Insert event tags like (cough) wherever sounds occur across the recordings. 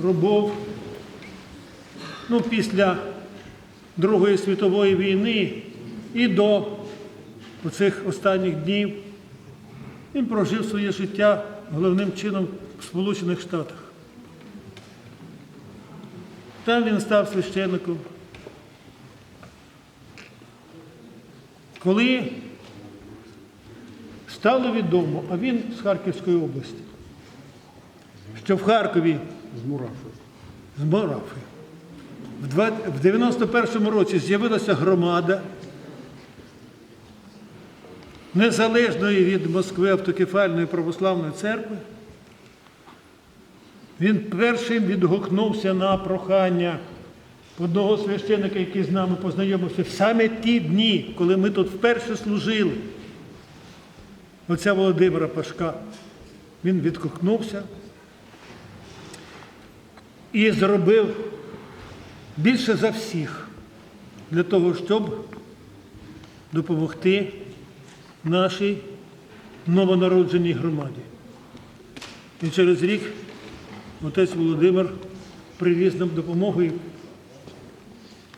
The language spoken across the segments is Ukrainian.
пробув ну, після Другої світової війни і до оцих останніх днів. Він прожив своє життя головним чином в Сполучених Штатах. Там він став священником. Коли стало відомо, а він з Харківської області, що в Харкові З Мурафи. з Морафи в в 91-му році з'явилася громада незалежної від Москви автокефальної православної церкви. Він першим відгукнувся на прохання одного священика, який з нами познайомився в саме ті дні, коли ми тут вперше служили. Отця Володимира Пашка. Він відгукнувся і зробив більше за всіх для того, щоб допомогти нашій новонародженій громаді. І через рік отець Володимир привіз нам допомогу і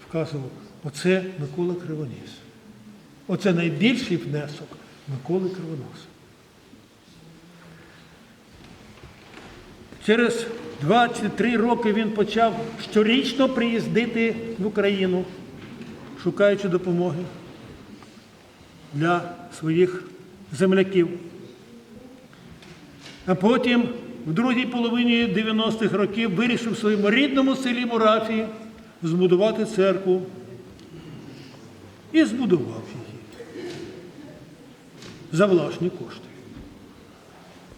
вказував, оце Микола Кривоніс. Оце найбільший внесок Миколи Кривоноса. Через два чи три роки він почав щорічно приїздити в Україну, шукаючи допомоги для своїх земляків. А потім, в другій половині 90-х років, вирішив в своєму рідному селі Мурафії збудувати церкву. І збудував її за власні кошти.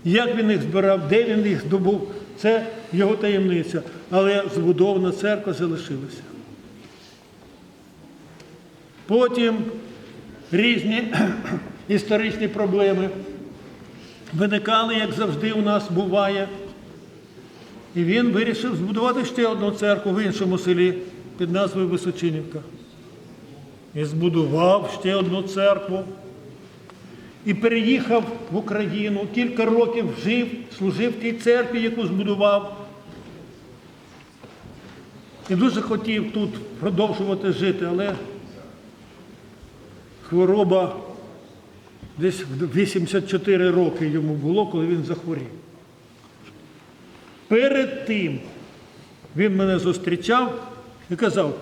Як він їх збирав, де він їх здобув, це його таємниця. Але збудована церква залишилася. Потім різні (clears throat) історичні проблеми виникали, як завжди у нас буває. І він вирішив збудувати ще одну церкву в іншому селі під назвою Височинівка. І збудував ще одну церкву і переїхав в Україну, кілька років жив, служив в тій церкві, яку збудував. І дуже хотів тут продовжувати жити, але хвороба десь 84 роки йому було, коли він захворів. Перед тим він мене зустрічав і казав,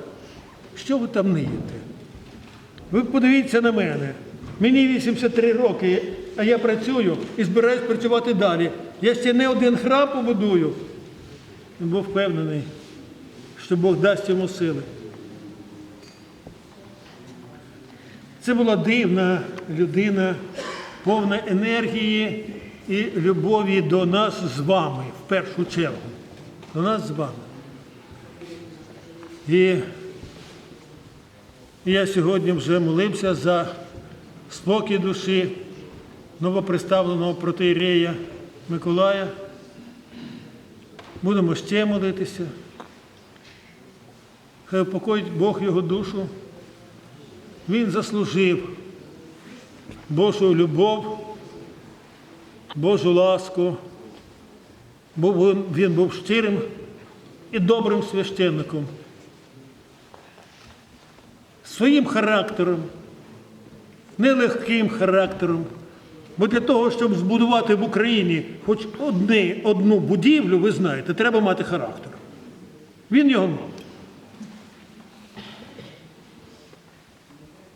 що ви там ниєте? Ви подивіться на мене. Мені 83 роки, а я працюю і збираюсь працювати далі. Я ще не один храм побудую. Він був впевнений, що Бог дасть йому сили. Це була дивна людина, повна енергії і любові до нас з вами, в першу чергу. До нас з вами. І я сьогодні вже молився за спокій душі новоприставленого протиєрея Миколая. Будемо ще молитися. Хай упокоїть Бог його душу. Він заслужив Божу любов, Божу ласку, бо він- був щирим і добрим священником. Своїм характером, нелегким характером. Бо для того, щоб збудувати в Україні хоч одне, одну будівлю, ви знаєте, треба мати характер. Він його мав.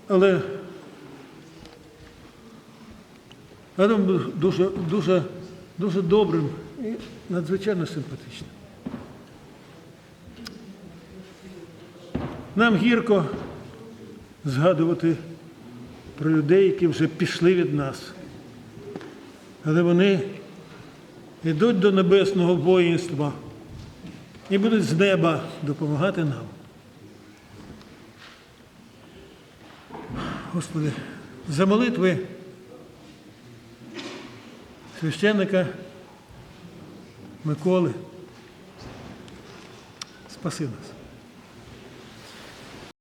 Але Адам був дуже, дуже, дуже добрим і надзвичайно симпатичним. Нам гірко згадувати про людей, які вже пішли від нас. Але вони йдуть до небесного воїнства і будуть з неба допомагати нам. Господи, за молитви священника Миколи. Спаси нас.